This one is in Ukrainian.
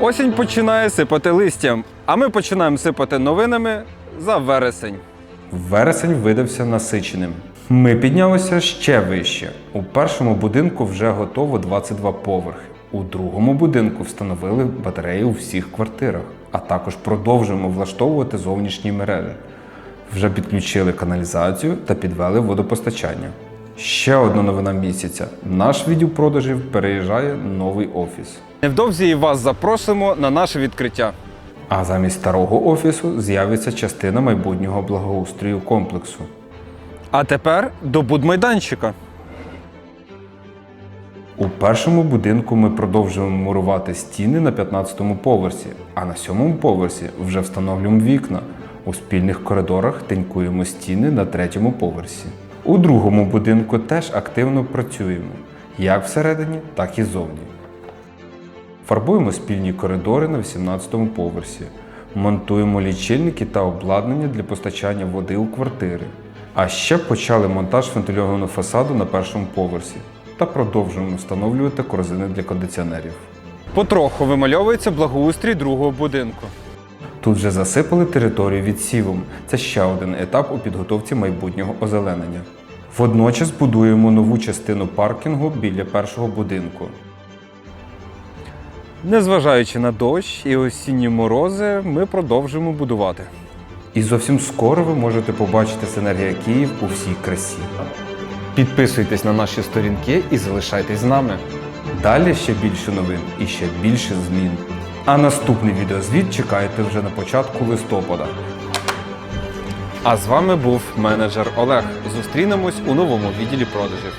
Осінь починає сипати листям, а ми починаємо сипати новинами за вересень. Вересень видався насиченим. Ми піднялися ще вище. У першому будинку вже готово 22 поверхи. У другому будинку встановили батареї у всіх квартирах, а також продовжуємо влаштовувати зовнішні мережі. Вже підключили каналізацію та підвели водопостачання. Ще одна новина місяця. Наш відділ продажів переїжджає новий офіс. Невдовзі і вас запросимо на наше відкриття. А замість старого офісу з'явиться частина майбутнього благоустрою комплексу. А тепер до будмайданчика. У першому будинку ми продовжуємо мурувати стіни на 15-му поверсі, а на сьомому поверсі вже встановлюємо вікна. У спільних коридорах тенькуємо стіни на третьому поверсі. У другому будинку теж активно працюємо, як всередині, так і зовні. Фарбуємо спільні коридори на 18-му поверсі, монтуємо лічильники та обладнання для постачання води у квартири. А ще почали монтаж вентильованого фасаду на першому поверсі та продовжуємо встановлювати корзини для кондиціонерів. Потроху вимальовується благоустрій другого будинку. Тут вже засипали територію відсівом. Це ще один етап у підготовці майбутнього озеленення. Водночас будуємо нову частину паркінгу біля першого будинку. Незважаючи на дощ і осінні морози, ми продовжуємо будувати. І зовсім скоро ви можете побачити Синергія Київ у всій красі. Підписуйтесь на наші сторінки і залишайтесь з нами. Далі ще більше новин і ще більше змін. А наступний відеозвіт чекайте вже на початку листопада. А з вами був менеджер Олег. Зустрінемось у новому відділі продажів.